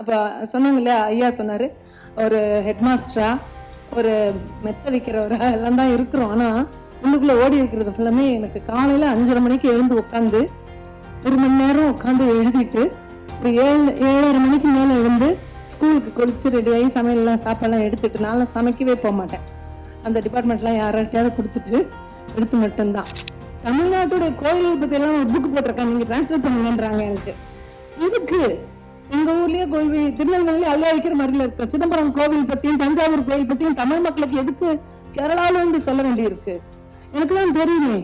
அப்போ சொன்னாங்க இல்லையா ஐயா சொன்னார் ஒரு ஹெட்மாஸ்டரா ஒரு மெத்த வைக்கிறவரா எல்லாம் தான் இருக்கிறோம். ஆனால் உள்ளுக்குள்ளே ஓடி இருக்கிறது ஃபுல்லாமே எனக்கு காலையில் அஞ்சரை மணிக்கு எழுந்து உட்காந்து ஒரு மணி நேரம் உட்காந்து எழுதிட்டு ஒரு ஏழு ஏழரை மணிக்கு மேலே எழுந்து ஸ்கூலுக்கு குளிச்சு ரெடி ஆகி சமையல்லாம் சாப்பாடுலாம் எடுத்துட்டு நான் சமைக்கவே போக மாட்டேன். அந்த டிபார்ட்மெண்ட்லாம் யார்கிட்டயாவது கொடுத்துட்டு எடுத்து மட்டும்தான். தமிழ்நாட்டோட கோயில் பற்றியெல்லாம் ஒரு புக் போட்டிருக்காங்க. நீங்க டிரான்ஸ்ஃபர் பண்ணுங்கன்றாங்க எனக்கு. இதுக்கு எங்க ஊர்லயே கோவில் திருநெல்வேலி அல்லா வைக்கிற மாதிரில இருக்கு. சிதம்பரம் கோவில் பத்தியும் தஞ்சாவூர் கோவில் பத்தியும் தமிழ் மக்களுக்கு எதுக்கு கேரளால இருந்து சொல்ல வேண்டியிருக்கு? எனக்கு தான் தெரியுமே.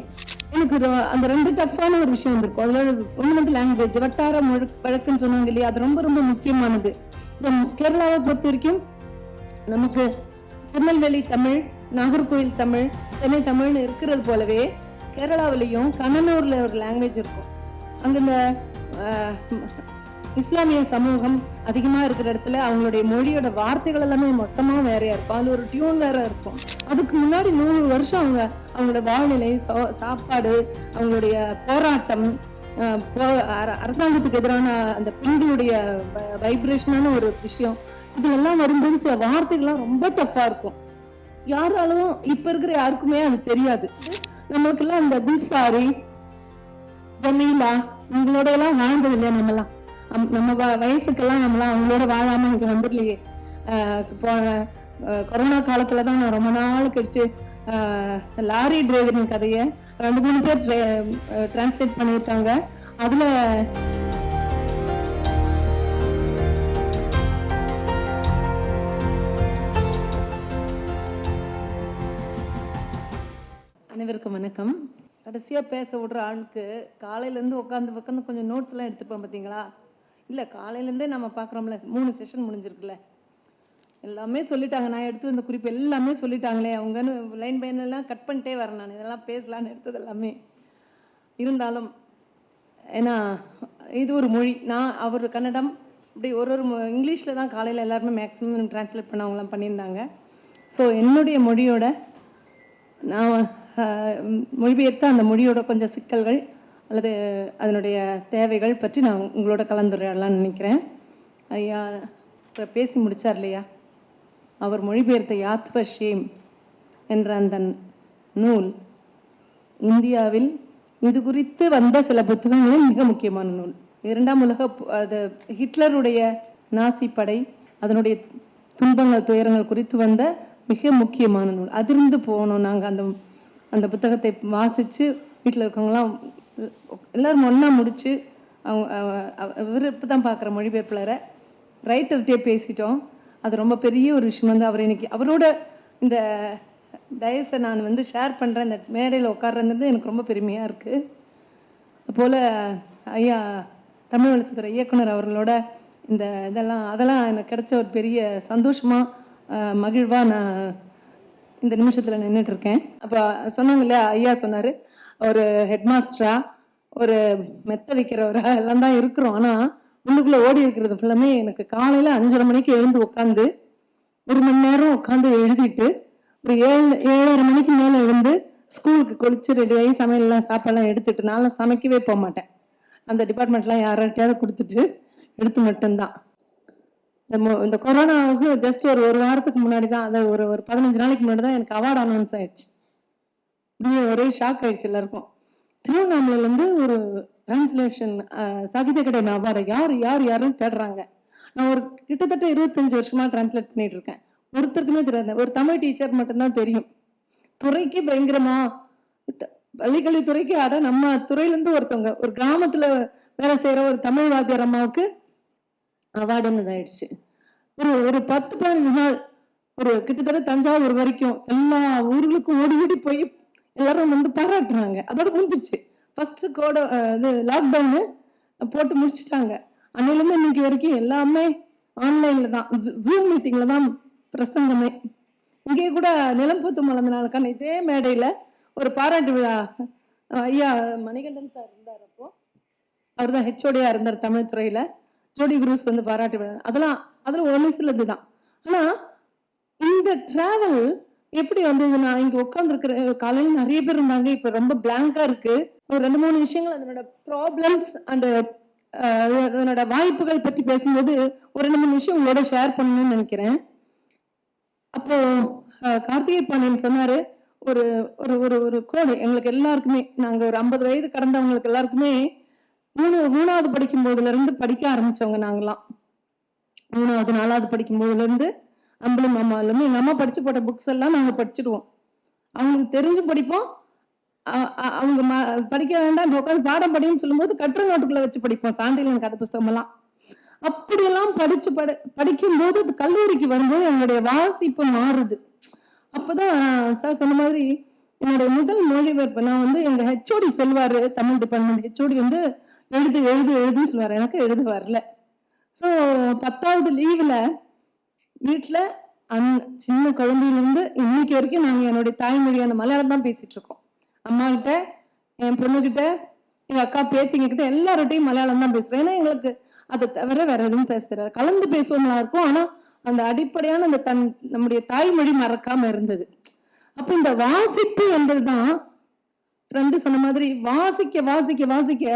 எனக்கு அந்த ரெண்டு டஃப்பான ஒரு விஷயம் வந்திருக்கும். அதுல ஒன்னு லாங்குவேஜ் வட்டார மொழி வழக்குன்னு சொன்னாங்க இல்லையா? அது ரொம்ப ரொம்ப முக்கியமானது. இப்போ கேரளாவை பொறுத்த வரைக்கும் நமக்கு திருநெல்வேலி தமிழ் நாகர்கோவில் தமிழ் சென்னை தமிழ்னு இருக்கிறது போலவே கேரளாவிலையும் கண்ணனூர்ல ஒரு லாங்குவேஜ் இருக்கும். அங்க இந்த இஸ்லாமிய சமூகம் அதிகமா இருக்கிற இடத்துல அவங்களுடைய மொழியோட வார்த்தைகள் எல்லாமே மொத்தமா வேறையா இருக்கும். அதுல ஒரு டியூன் வேற இருக்கும். அதுக்கு முன்னாடி நூறு வருஷம் அவங்க அவங்களோட வாழ்நிலை சாப்பாடு அவங்களுடைய போராட்டம் அர- அரசாங்கத்துக்கு எதிரான அந்த பெண்களுடைய வைப்ரேஷனான ஒரு விஷயம். இதெல்லாம் வரும்போது சில வார்த்தைகள்லாம் ரொம்ப டஃப்பா இருக்கும். யாராலும் இப்ப இருக்கிற யாருக்குமே அது தெரியாது. நம்மளுக்கெல்லாம் அந்த குல்சாரி ஜமீலா உங்களோட எல்லாம் வாழ்ந்தது இல்லையா நம்மலாம் நம்ம வ- வயசுக்கெல்லாம் நம்மளாம் அவங்களோட வாழாம இங்க வந்துடலையே. போன கொரோனா காலத்துல தான் நான் ரொம்ப நாள் கழிச்சு லாரி டிரைவரின் கதையை ரெண்டு மூணு பேர் டிரான்ஸ்லேட் பண்ணியிருக்காங்க. அதுல அனைவருக்கும் வணக்கம். கடைசியாக பேச விடுற ஆளுக்கு காலையிலேருந்து உட்காந்து உட்காந்து கொஞ்சம் நோட்ஸ்லாம் எடுத்துப்பேன் பார்த்தீங்களா இல்லை காலையிலேருந்தே நம்ம பார்க்குறோம்ல மூணு செஷன் முடிஞ்சிருக்குல்ல. எல்லாமே சொல்லிட்டாங்க. நான் எடுத்து வந்த குறிப்பு எல்லாமே சொல்லிட்டாங்களே. அவங்கன்னு லைன் பைன் எல்லாம் கட் பண்ணிட்டே வரேன் நான். இதெல்லாம் பேசலான்னு எடுத்தது எல்லாமே. இருந்தாலும் ஏன்னா இது ஒரு மொழி. நான் அவர் கன்னடம் இப்படி ஒரு ஒரு இங்கிலீஷில் தான் காலையில் எல்லாருமே மேக்ஸிமம் டிரான்ஸ்லேட் பண்ணவங்களாம் பண்ணியிருந்தாங்க. ஸோ என்னுடைய மொழியோட நான் மொழிபெயர்த்த அந்த மொழியோட கொஞ்சம் சிக்கல்கள் அல்லது அதனுடைய தேவைகள் பற்றி நான் உங்களோட கலந்துரையாடலாம்னு நினைக்கிறேன். ஐயா இப்போ பேசி முடித்தார் இல்லையா? அவர் மொழிபெயர்த்த யாத்வ ஷேம் என்ற அந்த நூல் இந்தியாவில் இது குறித்து வந்த சில புத்தகங்களும் மிக முக்கியமான நூல். இரண்டாம் உலக அது ஹிட்லருடைய நாசி படை அதனுடைய துன்பங்கள் துயரங்கள் குறித்து வந்த மிக முக்கியமான நூல். அதிர்ந்து போனோம் நாங்கள் அந்த அந்த புத்தகத்தை வாசித்து வீட்டில் இருக்கவங்களாம் எல்லோரும் ஒன்றா முடித்து அவங்க இவர் தான் பார்க்குற மொழிபெயர்ப்பாளரை ரைட்டர்கிட்டே பேசிட்டோம். அது ரொம்ப பெரிய ஒரு விஷயம் வந்து அவர் இன்னைக்கு அவரோட இந்த டயஸை நான் வந்து ஷேர் பண்ணுறேன் இந்த மேடையில் உட்கார்றது எனக்கு ரொம்ப பெருமையாக இருக்குது அதுபோல் ஐயா தமிழ் வளர்ச்சித்துறை இயக்குனர் அவர்களோட இந்த இதெல்லாம் அதெல்லாம் எனக்கு கிடைச்ச ஒரு பெரிய சந்தோஷமாக மகிழ்வாக நான் இந்த நிமிஷத்தில் நின்றுட்டு இருக்கேன். அப்போ சொன்னாங்க இல்லையா ஐயா சொன்னார் ஒரு ஹெட்மாஸ்டரா ஒரு மெத்த வைக்கிறவரா எல்லாம் தான் இருக்கிறோம். ஆனால் உள்ளுக்குள்ளே ஓடி இருக்கிறது ஃபுல்லாமே எனக்கு காலையில் அஞ்சரை மணிக்கு எழுந்து உட்காந்து ஒரு மணி நேரம் உட்காந்து எழுதிட்டு ஒரு ஏழு ஏழரை மணிக்கு மேலே எழுந்து ஸ்கூலுக்கு குளிச்சு ரெடி ஆகி சமையல்லாம் சாப்பாடுலாம் எடுத்துட்டு நான் சமைக்கவே போக மாட்டேன். அந்த டிபார்ட்மெண்ட்லாம் யார்கிட்டயாவது கொடுத்துட்டு எடுத்து மட்டும்தான். இந்த இந்த கொரோனாவுக்கு ஜஸ்ட் ஒரு ஒரு வாரத்துக்கு முன்னாடி தான் அதை ஒரு ஒரு பதினஞ்சு நாளைக்கு முன்னாடி தான் எனக்கு அவார்டு அனௌன்ஸ் ஆயிடுச்சு. அப்படியே ஒரே ஷாக் ஆயிடுச்சு எல்லாருக்கும். திருவண்ணாமலையில இருந்து ஒரு டிரான்ஸ்லேஷன் சாகித்ய கடை அவார்டு யார் யார் யாருன்னு தேடுறாங்க. நான் ஒரு கிட்டத்தட்ட இருபத்தஞ்சு வருஷமா டிரான்ஸ்லேட் பண்ணிட்டு இருக்கேன். ஒருத்தருக்குமே தெரியாது. ஒரு தமிழ் டீச்சர் மட்டும்தான் தெரியும். துறைக்கு பயங்கரமா த- பள்ளிக்கல்வித்துறைக்கு அட நம்ம துறையில இருந்து ஒருத்தவங்க ஒரு கிராமத்துல வேலை செய்யற ஒரு தமிழ் வாத்தியார் அம்மாவுக்கு அவார்டுன்னு இதாயிடுச்சு. ஒரு ஒரு பத்து பதினஞ்சு நாள் ஒரு கிட்டத்தட்ட தஞ்சாவூர் வரைக்கும் எல்லா ஊர்களுக்கும் ஓடி ஓடி போய் எல்லாரும் வந்து பாராட்டுறாங்க. அதோட முடிஞ்சிருச்சு. ஃபர்ஸ்ட் கோட இது லாக்டவுனு போட்டு முடிச்சுட்டாங்க. அன்னையிலேருந்து இன்னைக்கு வரைக்கும் எல்லாமே ஆன்லைன்ல தான். ஜூம் மீட்டிங்ல தான் பிரசங்கமே. இங்கே கூட நிலம்பூத்து மலர்ந்த நாளுக்கான இதே மேடையில ஒரு பாராட்டு விழா. ஐயா மணிகண்டன் சார் இருந்தார் அப்போ. அவர் தான் ஹெச்ஓடியா இருந்தார் தமிழ் துறையில. ஜோடி குரூஸ் வந்து பாராட்டு விழா. அதெல்லாம் அதெல்லாம் ஒன்று சிலது தான் ஆனா இந்த டிராவல் எப்படி வந்தது நான் இங்க உட்காந்துருக்கிற காலையில நிறைய பேர் இருந்தாங்க இப்ப ரொம்ப பிளாங்கா இருக்கு. ஒரு ரெண்டு மூணு விஷயங்கள் அதனோட ப்ராப்ளம்ஸ் அண்ட் அதனோட வாய்ப்புகள் பற்றி பேசும்போது ஒரு ரெண்டு மூணு விஷயம் உங்களோட ஷேர் பண்ணணும்னு நினைக்கிறேன். அப்போ கார்த்திகை பாண்டியன் சொன்னாரு ஒரு ஒரு ஒரு ஒரு கோடு எங்களுக்கு எல்லாருக்குமே நாங்க ஒரு ஐம்பது வயது கடந்தவங்களுக்கு எல்லாருக்குமே மூணு மூணாவது படிக்கும் போதுல இருந்து படிக்க ஆரம்பிச்சவங்க நாங்களாம். மூணாவது நாலாவது படிக்கும் போதுல இருந்து அம்பளி மாமா எல்லாமே எங்கள் அம்மா படித்து போட்ட புக்ஸ் எல்லாம் நாங்கள் படிச்சிடுவோம். அவங்களுக்கு தெரிஞ்சு படிப்போம். அ- அ- அவங்க ம- படிக்க வேண்டாம் உட்காந்து பாடம் படின்னு சொல்லும்போது கட்டுரை நோட்டுக்குள்ள வச்சு படிப்போம் சான்றிதழ் கதை புஸ்தகமெல்லாம். அப்படியெல்லாம் படிச்சு படி படிக்கும்போது அது கல்லூரிக்கு வரும்போது என்னுடைய வாசிப்பு மாறுது. அப்பதான் சார் சொன்ன மாதிரி என்னுடைய முதல் மொழிபெயர்ப்பு நான் வந்து எங்க ஹெச்ஓடி சொல்லுவாரு தமிழ் டிபார்ட்மெண்ட் ஹெச்ஓடி வந்து எழுது எழுது எழுதுன்னு சொல்லுவாரு எனக்கு எழுத வரல. ஸோ பத்தாவது லீவில் வீட்டில் அந் சின்ன குழந்தையிலேருந்து இன்னைக்கு வரைக்கும் நாங்கள் என்னுடைய தாய்மொழியான மலையாளம் தான் பேசிட்டு இருக்கோம். அம்மா கிட்ட என் பொண்ணுக்கிட்ட எங்கள் அக்கா பேத்திங்க கிட்ட எல்லார்ட்டையும் மலையாளம் தான் பேசுவேன். ஏன்னா எங்களுக்கு அதை தவிர வேற எதுவும் பேச தெரியாது. கலந்து பேசுவோம்லாம் இருக்கும். ஆனால் அந்த அடிப்படையான அந்த தன் நம்முடைய தாய்மொழி மறக்காம இருந்தது. அப்போ இந்த வாசிப்பு என்பதுதான் ஃப்ரெண்டு சொன்ன மாதிரி வாசிக்க வாசிக்க வாசிக்க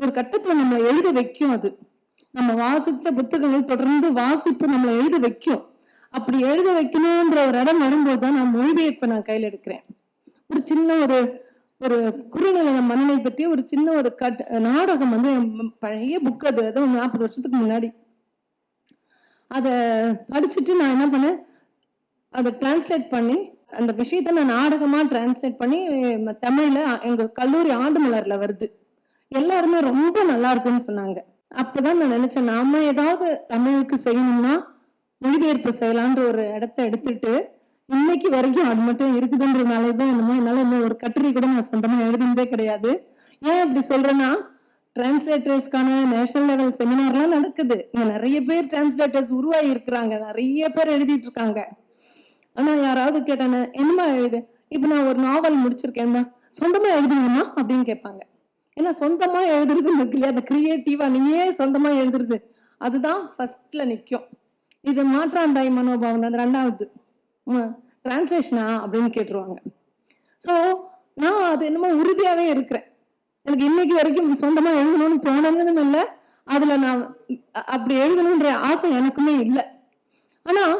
ஒரு கட்டத்துல நம்ம எழுத வைக்கும் அது. நம்ம வாசித்த புத்தகங்கள் தொடர்ந்து வாசிப்பு நம்மளை எழுத வைக்கும். அப்படி எழுத வைக்கணும்ன்ற ஒரு இடம் வரும்போது தான் நான் மொழிபெயர்ப்பை நான் கையில் எடுக்கிறேன். ஒரு சின்ன ஒரு ஒரு குறுநில மன்னனை பற்றி ஒரு சின்ன ஒரு கட் நாடகம் வந்து பழைய புக் அது. அது ஒரு நாற்பது வருஷத்துக்கு முன்னாடி. அதை படிச்சுட்டு நான் என்ன பண்ணேன்? அதை டிரான்ஸ்லேட் பண்ணி அந்த விஷயத்த நான் நாடகமாக டிரான்ஸ்லேட் பண்ணி தமிழில் எங்கள் கல்லூரி ஆண்டு மலரில் வருது. எல்லாருமே ரொம்ப நல்லா இருக்குன்னு சொன்னாங்க. அப்பதான் நான் நினைச்சேன் நாம ஏதாவது தமிழுக்கு செய்யணும்னா மொழிபெயர்ப்பு செய்யலான்ற ஒரு இடத்த எடுத்துட்டு இன்னைக்கு வரைக்கும் அது மட்டும் இருக்குதுன்றதுனால தான் என்னமோ என்னால இன்னும் ஒரு கட்டுரை கூட நான் சொந்தமா எழுதினதே கிடையாது. ஏன் அப்படி சொல்றேன்னா டிரான்ஸ்லேட்டர்ஸ்க்கான நேஷனல் லெவல் செமினார்லாம் நடக்குது. இங்க நிறைய பேர் டிரான்ஸ்லேட்டர்ஸ் உருவாகி இருக்கிறாங்க. நிறைய பேர் எழுதிட்டு இருக்காங்க. ஆனா யாராவது கேட்டானே என்னம்மா எழுது? இப்ப நான் ஒரு நாவல் முடிச்சிருக்கேன்மா. சொந்தமா எழுதுங்கம்மா அப்படின்னு கேட்பாங்க. ஏன்னா சொந்தமா எழுதுறது இருக்கு இல்லையா? அந்த கிரியேட்டிவா நீயே சொந்தமா எழுதுறது. அதுதான் ஃபர்ஸ்ட்ல நிற்கும் இது மாற்றாந்தாய் மனோபாவம் தான். ரெண்டாவது. டிரான்ஸ்லேஷனா அப்படின்னு கேட்டுருவாங்க. ஸோ நான் அது என்னமோ உறுதியாகவே இருக்கிறேன். எனக்கு இன்னைக்கு வரைக்கும் சொந்தமாக எழுதணும்னு தோணுனதும் இல்லை. அதில் நான் அப்படி எழுதணுன்ற ஆசை எனக்குமே இல்லை. ஆனால்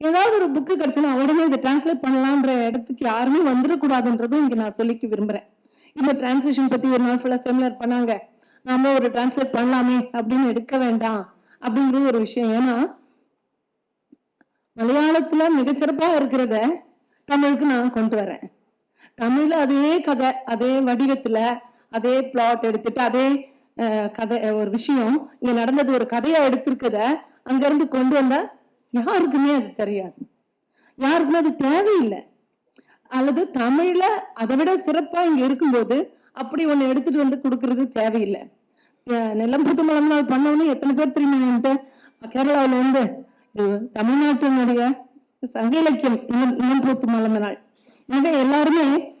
ஏதாவது ஒரு புக்கு கிடைச்சுன்னா உடனே இதை டிரான்ஸ்லேட் பண்ணலான்ற இடத்துக்கு யாருமே வந்துடக்கூடாதுன்றதும் இங்கே நான் சொல்லிக்க விரும்புகிறேன் இந்த டிரான்ஸ்லேஷன் பத்தி ஒரு நாள் ஃபுல்லா செமினார் பண்ணாங்க. நாம ஒரு டிரான்ஸ்லேட் பண்ணலாமே அப்படின்னு எடுக்க வேண்டாம் அப்படிங்கிறது ஒரு விஷயம். ஏன்னா மலையாளத்துல மிகச்சிறப்பா இருக்கிறத தமிழுக்கு நான் கொண்டு வரேன். தமிழ்ல அதே கதை அதே வடிவத்துல அதே பிளாட் எடுத்துட்டு அதே அஹ், கதை ஒரு விஷயம் இங்க நடந்தது ஒரு கதையா எடுத்திருக்கத அங்க இருந்து கொண்டு வந்தா யாருக்குமே அது தெரியாது. யாருக்குமே அது தேவையில்லை. அல்லது தமிழ்ல அதை விட சிறப்பா இங்க இருக்கும்போது அப்படி ஒண்ணு எடுத்துட்டு வந்து கொடுக்கறது தேவையில்லை. அஹ் நிலம்புத்து மலம் நாள் பண்ணவொடனே எத்தனை பேர் தெரியுமா என்கிட்ட? இருந்து தமிழ்நாட்டினுடைய சங்க இலக்கியம் நிலம் நிலம்பூத்து மலம் நாள் எனவே எல்லாருமே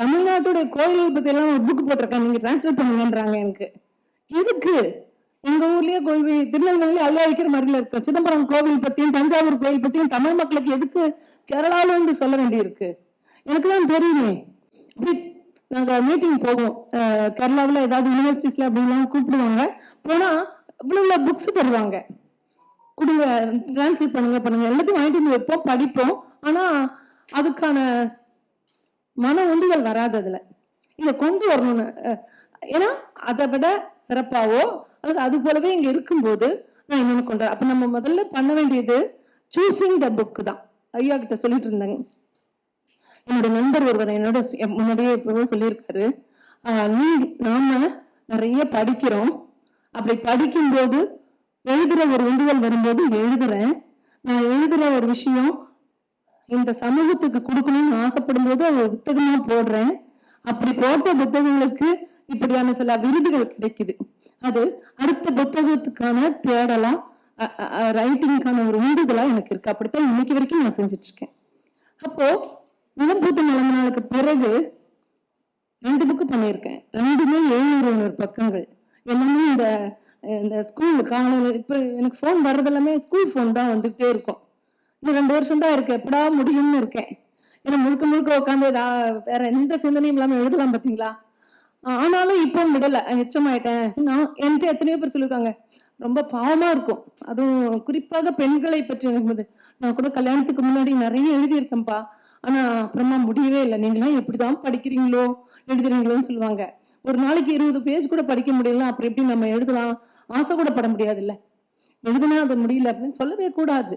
தமிழ்நாட்டுடைய கோயில்கள் பத்தி எல்லாம் ஒரு புக் போட்டிருக்காங்க. நீங்க டிரான்ஸ்லேட் பண்ணுங்கன்றாங்க எனக்கு. எதுக்கு? எங்க ஊர்லயே கோவில் திருநெல்வேலி அல்லா வைக்கிற மாதிரில இருக்கு. சிதம்பரம் கோவில் பத்தியும் தஞ்சாவூர் கோயில் பத்தியும் தமிழ் மக்களுக்கு எதுக்கு கேரளால இருந்து சொல்ல வேண்டியிருக்கு? எனக்கு தான் தெரியுமே. அப்படி நாங்கள் மீட்டிங் போவோம். கேரளாவில் ஏதாவது யூனிவர்சிட்டிஸில் அப்படிலாம் கூப்பிடுவாங்க. போனால் இவ்வளோ இவ்வளோ புக்ஸ் தருவாங்க. கொடுங்க டிரான்ஸ்லேட் பண்ணுங்க பண்ணுங்க. எல்லாத்தையும் வாங்கிட்டு வந்து வைப்போம் படிப்போம். ஆனால் அதுக்கான மன உந்துதல் வராது அதில். இதை கொண்டு வரணும்னு ஏன்னா அதை விட சிறப்பாவோ அல்லது அது போலவே இங்கே இருக்கும்போது நான் என்னென்னு கொண்டு அப்போ நம்ம முதல்ல பண்ண வேண்டியது சூசிங் த புக்கு தான். ஐயா கிட்ட சொல்லிட்டு இருந்தாங்க என்னோட நண்பர் ஒருவர் என்னோட முன்னாடியே இப்போதான் சொல்லியிருக்காரு. நீ நாம நிறைய படிக்கிறோம். அப்படி படிக்கும்போது எழுதுற ஒரு உந்துதல் வரும்போது எழுதுறேன். நான் எழுதுற ஒரு விஷயம் இந்த சமூகத்துக்கு கொடுக்கணும்னு ஆசைப்படும் போது அது புத்தகமாக புத்தகமா போடுறேன். அப்படி போட்ட புத்தகங்களுக்கு இப்படியான சில விருதுகள் கிடைக்குது. அது அடுத்த புத்தகத்துக்கான தேடலா ரைட்டிங்கான ஒரு உந்துதலா எனக்கு இருக்கு. அப்படித்தான் இன்னைக்கு வரைக்கும் நான் செஞ்சுட்டு இருக்கேன். அப்போ நிலம்பூத்து நிலைமை நாளுக்கு பிறகு ரெண்டு புக்கு பண்ணியிருக்கேன். ரெண்டுமே எழுநூறு ஐநூறு பக்கங்கள். எல்லாமே இந்த இந்த ஸ்கூல் காலையில் இப்போ எனக்கு ஃபோன் வர்றது எல்லாமே ஸ்கூல் ஃபோன் தான் வந்துகிட்டே இருக்கும். இன்னும் ரெண்டு வருஷம் தான் இருக்கு. எப்படா முடியும்னு இருக்கேன். ஏன்னா முழுக்க முழுக்க உட்காந்து வேற எந்த சிந்தனையும் இல்லாமல் எழுதலாம் பார்த்தீங்களா ஆனாலும் இப்போ விடல. எச்சமாயிட்டேன் நான் என்கிட்ட எத்தனையோ பேர் சொல்லியிருக்காங்க ரொம்ப பாவமாக இருக்கும். அதுவும் குறிப்பாக பெண்களை பற்றி இருக்கும்போது. நான் கூட கல்யாணத்துக்கு முன்னாடி நிறைய எழுதியிருக்கேன்ப்பா. ஆனா அப்புறமா முடியவே இல்லை. நீங்களாம் எப்படிதான் படிக்கிறீங்களோ எழுதுறீங்களோன்னு சொல்லுவாங்க. ஒரு நாளைக்கு இருபது பேஜ் கூட படிக்க முடியல அப்புறம் எப்படி நம்ம எழுதலாம்? ஆசை கூட பட முடியாதுல்ல. எழுதுனா அது முடியல அப்படின்னு சொல்லவே கூடாது.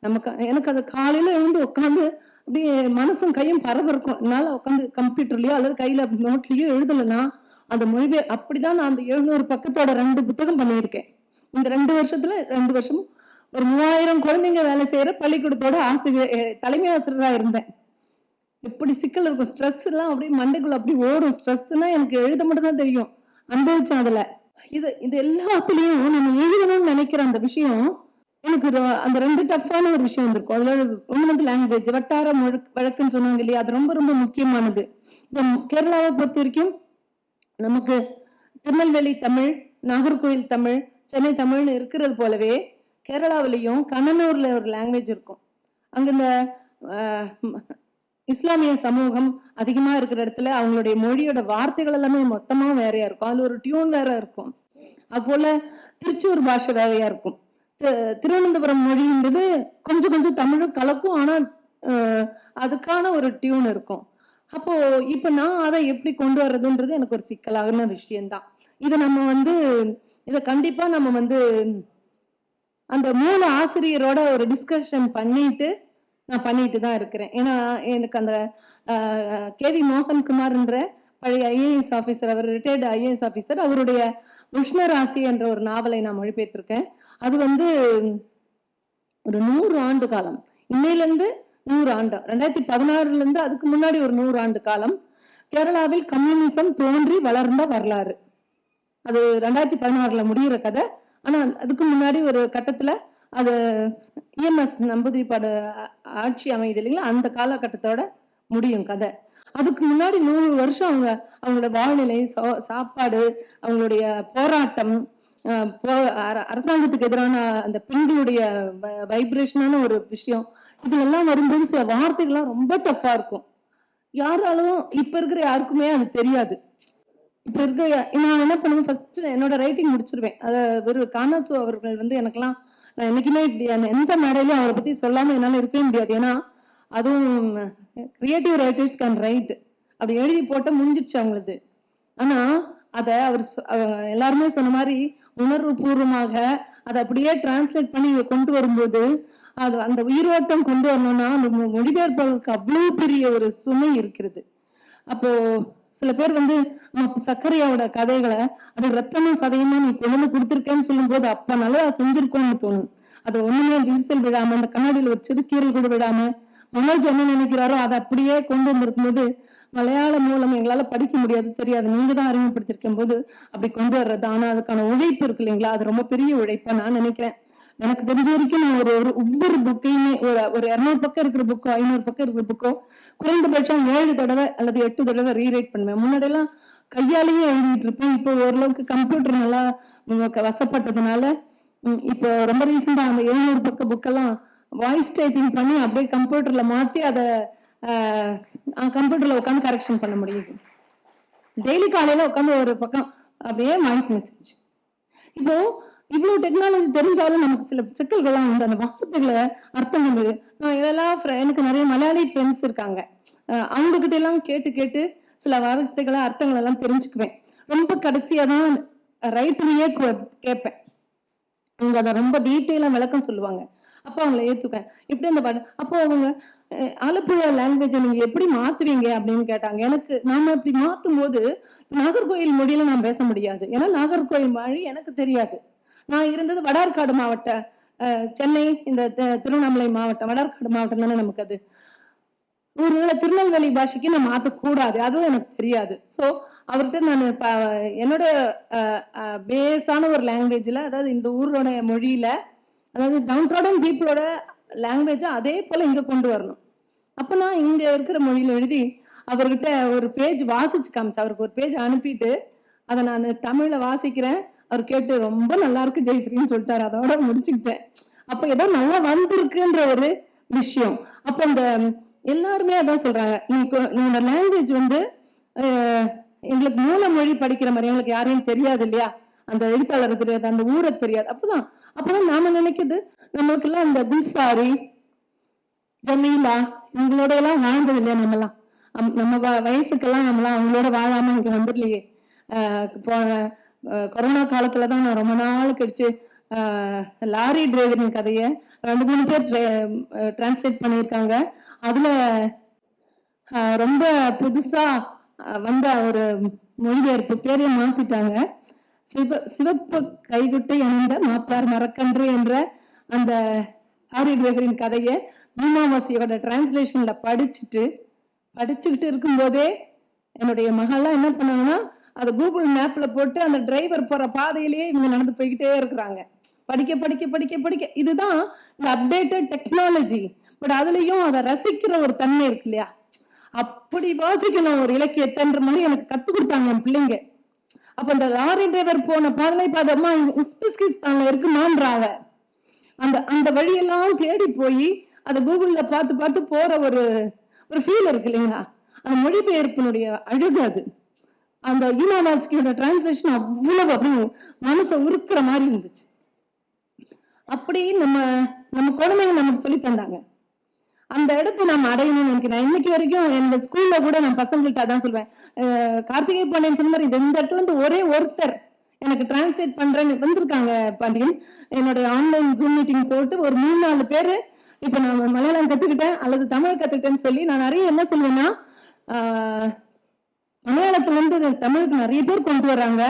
நமக்கு எனக்கு அது காலையில எழுந்து உட்காந்து அப்படியே மனசும் கையும் பரபரக்கும். என்னால உட்காந்து கம்ப்யூட்டர்லயோ அல்லது கையில நோட்லயோ எழுதலைன்னா அந்த மொழிபெ அப்படிதான் நான் அந்த எழுநூறு பக்கத்தோட ரெண்டு புத்தகம் பண்ணியிருக்கேன். இந்த ரெண்டு வருஷத்துல ரெண்டு வருஷம் ஒரு மூவாயிரம் குழந்தைங்க வேலை செய்யற பள்ளிக்கூடத்தோட ஆசிரியர் தலைமை ஆசிரியரா இருந்தேன். எப்படி சிக்கல் இருக்கும்? ஸ்ட்ரெஸ் எல்லாம் அப்படியே மண்டைக்குள்ள அப்படி ஓடும். ஸ்ட்ரெஸ்னா எனக்கு எழுத மட்டும் தான் தெரியும். அனுபவிச்சேன் அதுல. இது இது எல்லாத்துலயும் நம்ம எழுதணும்னு நினைக்கிற அந்த விஷயம் எனக்கு அந்த ரெண்டு டஃப்பான ஒரு விஷயம் வந்திருக்கும். அதுல ஒண்ணு வந்து லாங்குவேஜ் வட்டார மொழ- வழக்குன்னு சொன்னாங்க இல்லையா? அது ரொம்ப ரொம்ப முக்கியமானது. இப்போ கேரளாவை பொறுத்த வரைக்கும் நமக்கு திருநெல்வேலி தமிழ் நாகர்கோவில் தமிழ் சென்னை தமிழ்னு இருக்கிறது போலவே கேரளாவிலையும் கண்ணனூர்ல ஒரு லாங்குவேஜ் இருக்கும். அங்க இந்த ஆஹ், இஸ்லாமிய சமூகம் அதிகமா இருக்கிற இடத்துல அவங்களுடைய மொழியோட வார்த்தைகள் எல்லாமே மொத்தமா வேறையா இருக்கும். அது ஒரு டியூன் வேற இருக்கும். அதுபோல திருச்சூர் பாஷை வேறையா இருக்கும். திருவனந்தபுரம் மொழின்றது கொஞ்சம் கொஞ்சம் தமிழும் கலக்கும். ஆனா அதுக்கான ஒரு டியூன் இருக்கும். அப்போ இப்ப நான் அதை எப்படி கொண்டு வர்றதுன்றது எனக்கு ஒரு சிக்கலான விஷயம்தான். இதை நம்ம வந்து இதை கண்டிப்பா நம்ம வந்து அந்த மூல ஆசிரியரோட ஒரு டிஸ்கஷன் பண்ணிட்டு நான் பண்ணிட்டு தான் இருக்கிறேன். ஏன்னா எனக்கு அந்த கேவி மோகன்குமார்ன்ற பழைய ஐஏஎஸ் ஆஃபீஸர் அவர் ரிட்டையர்டு ஐஏஎஸ் ஆஃபீஸர் அவருடைய உஷ்ணராசி என்ற ஒரு நாவலை நான் மொழிபெயர்த்திருக்கேன். அது வந்து ஒரு நூறு ஆண்டு காலம். இன்னையிலேருந்து நூறு ஆண்டு ரெண்டாயிரத்தி பதினாறுலேருந்து அதுக்கு முன்னாடி ஒரு நூறு ஆண்டு காலம் கேரளாவில் கம்யூனிசம் தோன்றி வளர்ந்த வரலாறு. அது ரெண்டாயிரத்தி பதினாறுல முடிகிற கதை. ஆனால் அதுக்கு முன்னாடி ஒரு கட்டத்தில் அது இஎம்எஸ் நம்பூதிரிப்பாடு ஆட்சி அமையுது இல்லைங்களா? அந்த காலகட்டத்தோட முடியும் கதை. அதுக்கு முன்னாடி நூறு வருஷம் அவங்க அவங்களோட வாழ்நிலை சாப்பாடு அவங்களுடைய போராட்டம் போ- அர- அரசாங்கத்துக்கு எதிரான அந்த பெண்களுடைய வைப்ரேஷனான ஒரு விஷயம். இதெல்லாம் வரும்போது சில வார்த்தைகள்லாம் ரொம்ப டஃப்பா இருக்கும். யாராலும் இப்ப இருக்கிற யாருக்குமே அது தெரியாது. இப்ப இருக்க நான் என்ன பண்ணுவேன்? ஃபர்ஸ்ட் என்னோட ரைட்டிங் முடிச்சிருவேன். அதை ஒரு கானாசு அவர்கள் வந்து எனக்கெல்லாம் நான் என்னைக்குமே எந்த மேடையிலையும் அவரை பத்தி சொல்லாம என்னால இருக்கவே முடியாது. ஏன்னா அதுவும் கிரியேட்டிவ் ரைட்டர்ஸ் கேன் ரைட் அப்படி எழுதி போட்ட முடிஞ்சிருச்சு அவங்களது. ஆனா அத அவர் சொ- எல்லாருமே சொன்ன மாதிரி உணர்வு பூர்வமாக அதை அப்படியே டிரான்ஸ்லேட் பண்ணி இங்க கொண்டு வரும்போது அது அந்த உயிரோட்டம் கொண்டு வரணும்னா அந்த மொழிபெயர்ப்பாளருக்கு அவ்வளவு பெரிய ஒரு சுமை இருக்கிறது. அப்போ சில பேர் வந்து சக்கரையாவோட சர்க்கரையோட கதைகளை அது ரத்தமும் சதையுமா நீ கொண்டு கொடுத்துருக்கேன்னு சொல்லும் போது அப்ப நல்லா செஞ்சிருக்கோம்னு தோணும். அதை ஒண்ணுமே விரிசல் விடாம அந்த கண்ணாடியில ஒரு சிறு கீரல் கூட விடாம மனோஜ் என்ன நினைக்கிறாரோ அதை அப்படியே கொண்டு வந்திருக்கும் போது மலையாள மூலம் எங்களால படிக்க முடியாது தெரியாது. நீங்க தான் அறிமுகப்படுத்திருக்கும் போது அப்படி கொண்டு வர்றது. ஆனா அதுக்கான உழைப்பு இருக்கு இல்லைங்களா? அது ரொம்ப பெரிய உழைப்பா நான் நினைக்கிறேன். எனக்கு தெரிஞ்ச வரைக்கும் நான் ஒரு ஒரு ஒவ்வொரு புக்கையுமே ஒரு ஒரு இரநூறு பக்கம் இருக்கிற புக்கோ ஐநூறு பக்கம் இருக்கிற புக்கோ குறைந்தபட்சம் ஏழு தடவை அல்லது எட்டு தடவை ரீரைட் பண்ணுவேன். முன்னாடியெல்லாம் கையாலேயே எழுதிட்டு இருப்பேன். இப்போ ஓரளவுக்கு கம்ப்யூட்டர் நல்லா வசப்பட்டதுனால இப்போ ரொம்ப ரீசெண்டா அந்த எழுநூறு பக்க புக்கெல்லாம் வாய்ஸ் டைப்பிங் பண்ணி அப்படியே கம்ப்யூட்டர்ல மாத்தி அதை கம்ப்யூட்டர்ல உட்காந்து கரெக்ஷன் பண்ண முடியுது. டெய்லி காலையில உட்காந்து ஒரு பக்கம் அப்படியே வாய்ஸ் மெசேஜ் இப்போ இவ்வளவு டெக்னாலஜி தெரிஞ்சாலும் நமக்கு சில சிக்கல்கள்லாம் உண்டு. அந்த வார்த்தைகளை அர்த்தம் பண்ணுது. நான் இதெல்லாம் எனக்கு நிறைய மலையாளி ஃப்ரெண்ட்ஸ் இருக்காங்க. அவங்க கிட்ட எல்லாம் கேட்டு கேட்டு சில வார்த்தைகளை அர்த்தங்கள் எல்லாம் தெரிஞ்சுக்குவேன். ரொம்ப கடைசியா தான் ரைட்டிலேயே கேட்பேன். அவங்க அதை ரொம்ப டீட்டெயிலாக விளக்கம் சொல்லுவாங்க. அப்போ அவங்கள ஏத்துப்பேன் இப்படி அந்த பாட்டு? அப்போ அவங்க ஆலப்புழா லாங்குவேஜை நீங்கள் எப்படி மாற்றுவீங்க அப்படின்னு கேட்டாங்க. எனக்கு நாம் இப்படி மாற்றும் போது நாகர்கோயில் மொழியில நான் பேச முடியாது. ஏன்னா நாகர்கோயில் மொழி எனக்கு தெரியாது. நான் இருந்தது வடார்காடு மாவட்ட சென்னை இந்த திருவண்ணாமலை மாவட்டம் வடார்காடு மாவட்டம் தானே நமக்கு அது. ஒருவேளை திருநெல்வேலி பாஷைக்கு நான் மாற்றக்கூடாது அதுவும் எனக்கு தெரியாது. ஸோ அவர்கிட்ட நான் என்னோட பேஸான ஒரு லாங்குவேஜில் அதாவது இந்த ஊரோட மொழியில அதாவது டவுன்ட்ரோட பீப்புளோட லாங்குவேஜை அதே போல் இங்கே கொண்டு வரணும். அப்போ நான் இங்கே இருக்கிற மொழியில் எழுதி அவர்கிட்ட ஒரு பேஜ் வாசிச்சு காமிச்சேன் அவருக்கு ஒரு பேஜ் அனுப்பிட்டு அதை நான் தமிழில் வாசிக்கிறேன். அவர் கேட்டு ரொம்ப நல்லா இருக்கு ஜெயஸ்ரீன்னு சொல்லிட்டாரு. அதோட முடிச்சுக்கிட்டேன். அப்போ ஏதோ நல்லா வந்திருக்குன்ற ஒரு விஷயம். அப்ப இந்த எல்லாருமே அதான் சொல்றாங்க நீ லாங்குவேஜ் வந்து எங்களுக்கு மூல மொழி படிக்கிற மாதிரி எங்களுக்கு யாரையும் தெரியாது இல்லையா? அந்த எழுத்தாளர் தெரியாது அந்த ஊரை தெரியாது. அப்பதான் அப்பதான் நாம நினைக்குது நம்மளுக்கெல்லாம் இந்த குல்சாரி ஜமீலா இவங்களோட எல்லாம் வாழ்ந்தது இல்லையா நம்மலாம்? அம்- நம்ம வ- வயசுக்கெல்லாம் நம்மளாம் அவங்களோட வாழாம இங்க வந்துடலையே. ஆஹ் போன ஆஹ் கொரோனா காலத்துல தான் நான் ரொம்ப நாள் கழிச்சு லாரி டிரைவரின் கதையை ரெண்டு மூணு பேர் டிரான்ஸ்லேட் பண்ணியிருக்காங்க. அதுல ரொம்ப புதுசா வந்த ஒரு மொழிபெயர்ப்பு பேரையும் மாத்திட்டாங்க. சிவ சிவப்பு கைகுட்டை அணிந்த மாப்பார் மரக்கன்று என்ற அந்த ஆரி டிரைவரின் கதையை மீனாவாசியோட டிரான்ஸ்லேஷன்ல படிச்சுட்டு படிச்சுக்கிட்டு இருக்கும்போதே என்னுடைய மகள்லாம் என்ன பண்ணாங்கன்னா அதை கூகுள் மேப்பில் போட்டு அந்த டிரைவர் போகிற பாதையிலேயே இவங்க நடந்து போய்கிட்டே இருக்கிறாங்க. படிக்க படிக்க படிக்க படிக்க. இதுதான் இந்த அப்டேட்டட் டெக்னாலஜி பட் அதுலேயும் அதை ரசிக்கிற ஒரு தன்மை இருக்கு இல்லையா? அப்படி வாசிக்கணும் ஒரு இலக்கியத்தன்ற மாதிரி எனக்கு கற்றுக் கொடுத்தாங்க என் பிள்ளைங்க. அப்போ இந்த லாரி டிரைவர் போன பாதலை பாதமா உஸ்பெஸ்கிஸ்தான்ல இருக்குமான்றாங்க. அந்த அந்த வழியெல்லாம் தேடி போய் அதை கூகுளில் பார்த்து பார்த்து போகிற ஒரு ஒரு ஃபீல் இருக்கு இல்லைங்களா? அந்த மொழிபெயர்ப்பினுடைய அழகு அது. அந்த ஈனாவாஸ்கியோட டிரான்ஸ்லேஷன் அவ்வளவு அப்படியே மனசை உருக்குற மாதிரி இருந்துச்சு. அப்படி நம்ம நம்ம குழந்தைங்க நமக்கு சொல்லி தந்தாங்க. அந்த இடத்த நம்ம அடையணும்னு நினைக்கிறேன். இன்னைக்கு வரைக்கும் எந்த ஸ்கூல்ல கூட நான் பசங்கள்ட்ட அதான் சொல்வேன். கார்த்திகை பாண்டியன் சொன்ன மாதிரி இந்த இடத்துல இருந்து ஒரே ஒருத்தர் எனக்கு டிரான்ஸ்லேட் பண்றேன்னு வந்திருக்காங்க பாண்டியன். என்னுடைய ஆன்லைன் ஜூம் மீட்டிங் போட்டு ஒரு மூணு நாலு பேரு இப்ப நான் மலையாளம் கத்துக்கிட்டேன் அல்லது தமிழ் கத்துக்கிட்டேன்னு சொல்லி நான் நிறைய என்ன சொல்லுவேன்னா மலையாளத்துல இருந்து தமிழுக்கு நிறைய பேர் கொண்டு வர்றாங்க.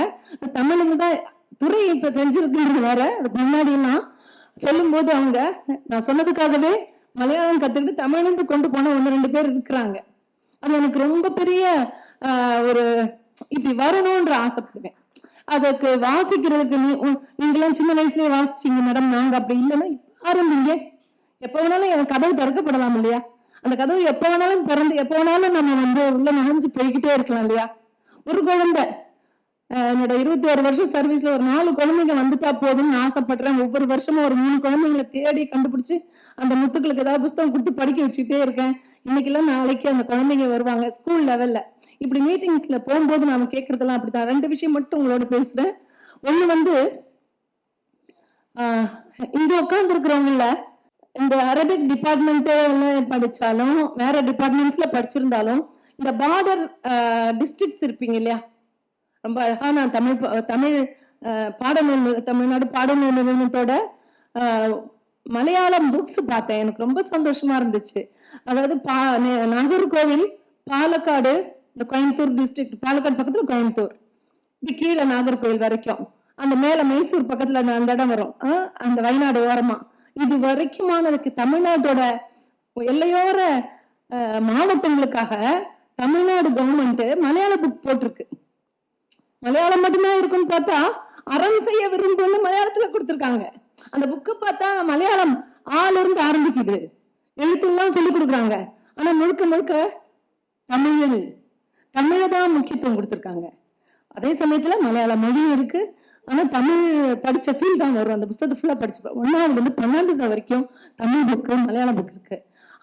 தமிழுக்கு தான் துறை இப்ப தெரிஞ்சிருக்குன்றது வேற. அதுக்கு முன்னாடி எல்லாம் சொல்லும்போது அவங்க நான் சொன்னதுக்காகவே மலையாளம் கத்துக்கிட்டு தமிழ்ந்து கொண்டு போன ஒன்று ரெண்டு பேர் இருக்கிறாங்க. அது எனக்கு ரொம்ப பெரிய ஒரு இப்படி வரணும்ன்ற ஆசைப்படுவேன். அதுக்கு வாசிக்கிறதுக்கு நீ நீங்களாம் சின்ன வயசுலயே வாசிச்சீங்க மேடம் நாங்க அப்படி இல்லைன்னா இப்ப ஆரம்பிங்க எப்ப வேணாலும் எனக்கு கதவு திறக்கப்படலாம் இல்லையா? அந்த கதவு எப்ப வேணாலும் திறந்து எப்ப வேணாலும் நம்ம வந்து உள்ள நுழைஞ்சு போய்கிட்டே இருக்கலாம் இல்லையா? ஒரு குழந்தை. என்னோட இருபத்தி ஒரு வருஷம் சர்வீஸ்ல ஒரு நாலு குழந்தைங்க வந்துட்டா போதும்னு ஆசைப்படுறேன். ஒவ்வொரு வருஷமும் ஒரு மூணு குழந்தைங்களை தேடி கண்டுபிடிச்சு அந்த முத்துக்களுக்கு ஏதாவது புஸ்தகம் கொடுத்து படிக்க வச்சுக்கிட்டே இருக்கேன். இன்னைக்கு எல்லாம் நாளைக்கு அந்த குழந்தைங்க வருவாங்க ஸ்கூல் லெவல்ல இப்படி மீட்டிங்ஸ்ல போகும்போது நாம கேட்கறதெல்லாம் அப்படித்தான். ரெண்டு விஷயம் மட்டும் உங்களோட பேசுறேன். ஒண்ணு வந்து ஆஹ் இங்க உட்கார்ந்து இருக்கிறவங்கள இந்த அரபிக் டிபார்ட்மெண்ட் படிச்சாலும் வேற டிபார்ட்மெண்ட்ஸ்ல படிச்சிருந்தாலும் இந்த பார்டர் டிஸ்ட்ரிக்ட்ஸ் இருப்பீங்க இல்லையா? ரொம்ப அழகா நான் தமிழ் தமிழ் பாடநூல் தமிழ்நாடு பாடநூல் நிறுவனத்தோட மலையாளம் புக்ஸ் பார்த்தேன். எனக்கு ரொம்ப சந்தோஷமா இருந்துச்சு. அதாவது பா நே- நாகர்கோவில் பாலக்காடு இந்த கோயம்புத்தூர் டிஸ்ட்ரிக்ட் பாலக்காடு பக்கத்துல கோயம்புத்தூர். இது கீழே நாகர்கோவில் வரைக்கும். அந்த மேல மைசூர் பக்கத்துல அந்த- அந்த இடம் வரும். அந்த வயநாடு ஓரமா. இது வரைக்குமானதுக்கு தமிழ்நாட்டோட எல்லையோர மாவட்டங்களுக்காக தமிழ்நாடு கவர்மெண்ட் மலையாள புக் போட்டிருக்கு. மலையாளம் மட்டும்தான் இருக்குன்னு பார்த்தா அறம் செய்ய விரும்புன்னு மலையாளத்துல கொடுத்துருக்காங்க. அந்த புக்கை பார்த்தா மலையாளம் ஆல இருந்து ஆரம்பிக்குது. எழுத்துலாம் சொல்லி கொடுக்குறாங்க. ஆனா முழுக்க முழுக்க தமிழில் தமிழை தான் முக்கியத்துவம் கொடுத்துருக்காங்க. அதே சமயத்துல மலையாள மொழியும் இருக்கு. ஆனால் தமிழ் படித்த ஃபீல் தான் வரும். அந்த புத்தகத்தை ஃபுல்லாக படிச்சுப்பேன். ஒன்றாவது வந்து பன்னெண்டு வரைக்கும் தமிழ் புக்கு மலையாள புக் இருக்கு.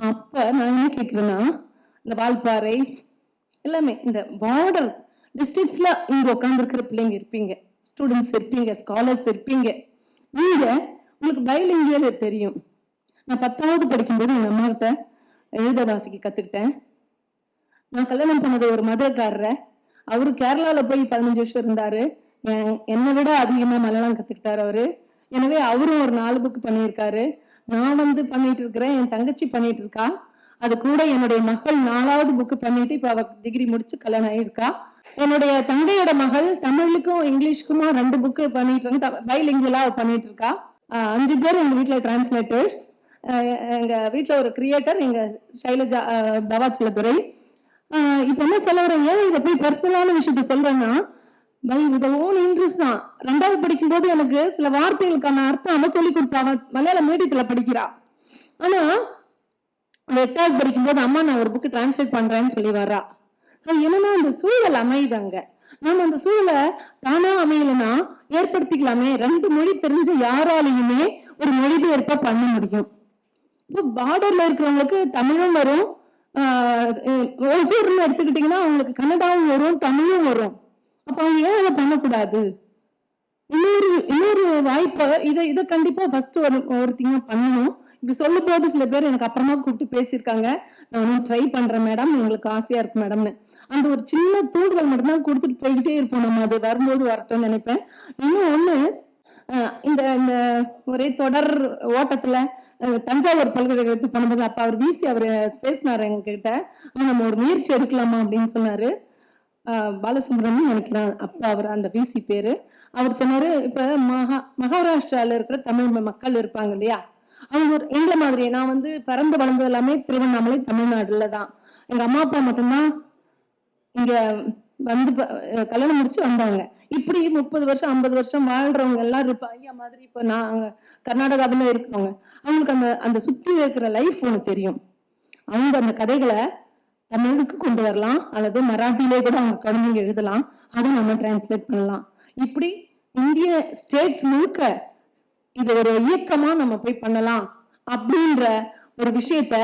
அப்போ நான் என்ன கேட்குறேன்னா இந்த வால்பாறை எல்லாமே இந்த பார்டர் டிஸ்ட்ரிக்ட்ஸில் இங்கே உட்காந்துருக்கிற பிள்ளைங்க இருப்பீங்க. ஸ்டூடெண்ட்ஸ் இருப்பீங்க ஸ்காலர்ஸ் இருப்பீங்க. நீங்கள் உங்களுக்கு பைலிங்கியல் தெரியும். நான் பத்தாவது படிக்கும்போது எங்கள் அம்மாக்கிட்ட எழுத வாசிக்க கற்றுக்கிட்டேன் நான் கல்யாணம் பண்ணது ஒரு மதுரைக்காரரை. அவரு கேரளாவில் போய் பதினஞ்சு வருஷம் இருந்தாரு. என்னை விட அதிகமா மலையாளம் கத்துக்கிட்டாரு அவரு. எனவே அவரும் ஒரு நாலு புக் பண்ணியிருக்காரு. நான் வந்து பண்ணிட்டு இருக்கிறேன் என் தங்கச்சி பண்ணிட்டு இருக்கா. அது கூட என்னுடைய மகள் நாலாவது புக்கு பண்ணிட்டு இப்ப அவ டிகிரி முடிச்சு கல்யாணம் ஆயிருக்கா. என்னுடைய தங்கையோட மகள் தமிழுக்கும் இங்கிலீஷ்க்குமா ரெண்டு புக்கு பண்ணிட்டு இருந்து பைலிங்குலா பண்ணிட்டு இருக்கா. அஞ்சு பேர் எங்க வீட்டுல டிரான்ஸ்லேட்டர்ஸ் எங்க வீட்டுல ஒரு கிரியேட்டர் எங்க சைலஜா பவாச்சலதுரை இப்போ இப்ப என்ன சொல்ல வரேன் ஏன் இதை போய் பர்சனலான விஷயத்த சொல்றேன்னா பை வித் ஓன் இன்ட்ரெஸ்ட் தான். ரெண்டாவது படிக்கும்போது எனக்கு சில வார்த்தைகளுக்கான அர்த்தம் அவன் சொல்லி கொடுத்தா அவ மலையாள மீடியத்தில் படிக்கிறா. ஆனா அந்த எட்டாவது படிக்கும்போது அம்மா நான் ஒரு புக்கு டிரான்ஸ்லேட் பண்றேன்னு சொல்லி வர்றா. என்னன்னா அந்த சூழல் அமையுதாங்க நம்ம அந்த சூழலை தானா அமையலன்னா ஏற்படுத்திக்கலாமே. ரெண்டு மொழி தெரிஞ்ச யாராலையுமே ஒரு மொழிபெயர்ப்ப பண்ண முடியும். இப்போ பார்டர்ல இருக்கிறவங்களுக்கு தமிழும் வரும். ஒசூர்னு எடுத்துக்கிட்டிங்கன்னா அவங்களுக்கு கன்னடாவும் வரும் தமிழும் வரும். அப்போ அவங்க ஏன் அதை பண்ணக்கூடாது? இன்னொரு இன்னொரு வாய்ப்பை இதை இதை கண்டிப்பா ஃபர்ஸ்ட் ஒரு ஒருத்திங்க பண்ணணும். இப்படி சொல்லும் போது சில பேர் எனக்கு அப்புறமா கூப்பிட்டு பேசியிருக்காங்க. நான் ட்ரை பண்றேன் மேடம் உங்களுக்கு ஆசையா இருக்கு மேடம்னு அந்த ஒரு சின்ன தூண்டுதல் மட்டும்தான் கொடுத்துட்டு போய்கிட்டே இருப்போம் நம்ம. அது வரும்போது வரட்டும்னு நினைப்பேன். இன்னும் ஒண்ணு இந்த இந்த ஒரே தொடர் ஓட்டத்துல தஞ்சாவூர் பல்கலைக்கழகத்துக்கு பண்ணும்போது அப்ப அவர் வீசி அவர் பேசினாரு எங்ககிட்ட. நம்ம ஒரு முயற்சி எடுக்கலாமா? அப்படின்னு சொன்னாரு. பாலசுப்ரமணியம் நினைக்கிறேன். அப்பா அவர் அந்த விசி பேரு. அவர் சொன்னாரு இப்ப மகா மகாராஷ்டிரால இருக்கிற தமிழ் மக்கள் இருப்பாங்க இல்லையா? அவங்க ஒரு எங்களை மாதிரியே நான் வந்து பிறந்து வளர்ந்தது எல்லாமே திருவண்ணாமலை தமிழ்நாடுல தான். எங்க அம்மா அப்பா மட்டும்தான் இங்க வந்து கல்யாணம் முடிச்சு வந்தாங்க. இப்படி முப்பது வருஷம் ஐம்பது வருஷம் வாழ்றவங்க எல்லாம் இருப்பா ஐயா மாதிரி இப்ப நான் கர்நாடகாவில இருக்கிறவங்க. அவங்களுக்கு அந்த அந்த சுத்தி இருக்கிற லைஃப் ஒண்ணு தெரியும். அவங்க அந்த கதைகளை தமிழுக்கு கொண்டு வரலாம் அல்லது மராட்டிலே கூட அவங்க குழந்தைங்க எழுதலாம். அதை நம்ம டிரான்ஸ்லேட் பண்ணலாம். இப்படி இந்திய ஸ்டேட்ஸ் முழுக்க இது ஒரு இயக்கமா நம்ம போய் பண்ணலாம் அப்படின்ற ஒரு விஷயத்த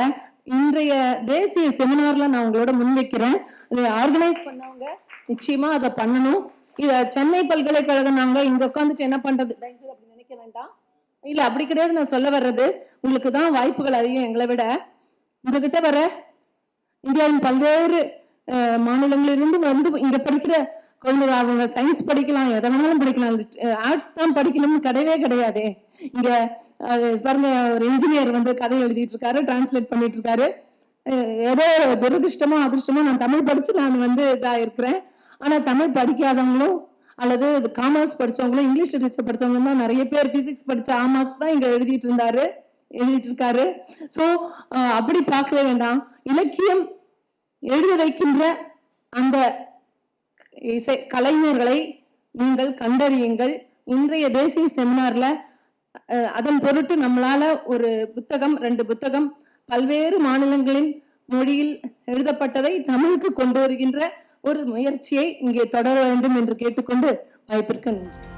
இன்றைய தேசிய செமினார்ல நான் உங்களோட முன்வைக்கிறேன். இதை ஆர்கனைஸ் பண்ணவங்க நிச்சயமா அதை பண்ணணும். இத சென்னை பல்கலைக்கழகம் நாங்க இங்க உட்காந்துட்டு என்ன பண்றது? அப்படின்னு நினைக்க வேண்டாம். இல்ல அப்படி கிடையாது நான் சொல்ல வர்றது. உங்களுக்கு தான் வாய்ப்புகள் அதிகம் எங்களை விட. உங்ககிட்ட வர இந்தியாவின் பல்வேறு மாநிலங்களிலிருந்து வந்து இங்க படிக்கிற குழந்தைகள் அவங்க சயின்ஸ் படிக்கலாம் எதை வேணாலும் படிக்கலாம். ஆர்ட்ஸ் தான் படிக்கணும்னு கிடையவே கிடையாது. இங்க பாருங்க ஒரு இன்ஜினியர் வந்து கதை எழுதிட்டு இருக்காரு டிரான்ஸ்லேட் பண்ணிட்டு இருக்காரு ஏதோ துரதிருஷ்டமோ அதிர்ஷ்டமோ நான் தமிழ் படிச்சு நான் வந்து இதா இருக்கிறேன். ஆனா தமிழ் படிக்காதவங்களும் அல்லது காமர்ஸ் படிச்சவங்களும் இங்கிலீஷ் லிட்டரேச்சர் படிச்சவங்களும் தான் நிறைய பேர் பிசிக்ஸ் படிச்ச ஆமார்க்ஸ் தான் இங்க எழுதிட்டு இருந்தாரு எழுதிட்டு இருக்காரு சோ அப்படி பார்க்கவே வேண்டாம். இலக்கியம் எழுத வைக்கின்ற அந்த இசை கலைஞர்களை நீங்கள் கண்டறியுங்கள். இன்றைய தேசிய செமினார்ல அஹ், அதன் பொருட்டு நம்மளால ஒரு புத்தகம் ரெண்டு புத்தகம் பல்வேறு மாநிலங்களின் மொழியில் எழுதப்பட்டதை தமிழுக்கு கொண்டு வருகின்ற ஒரு முயற்சியை இங்கே தொடர வேண்டும் என்று கேட்டுக்கொண்டு வாய்ப்பிற்கு நன்றி.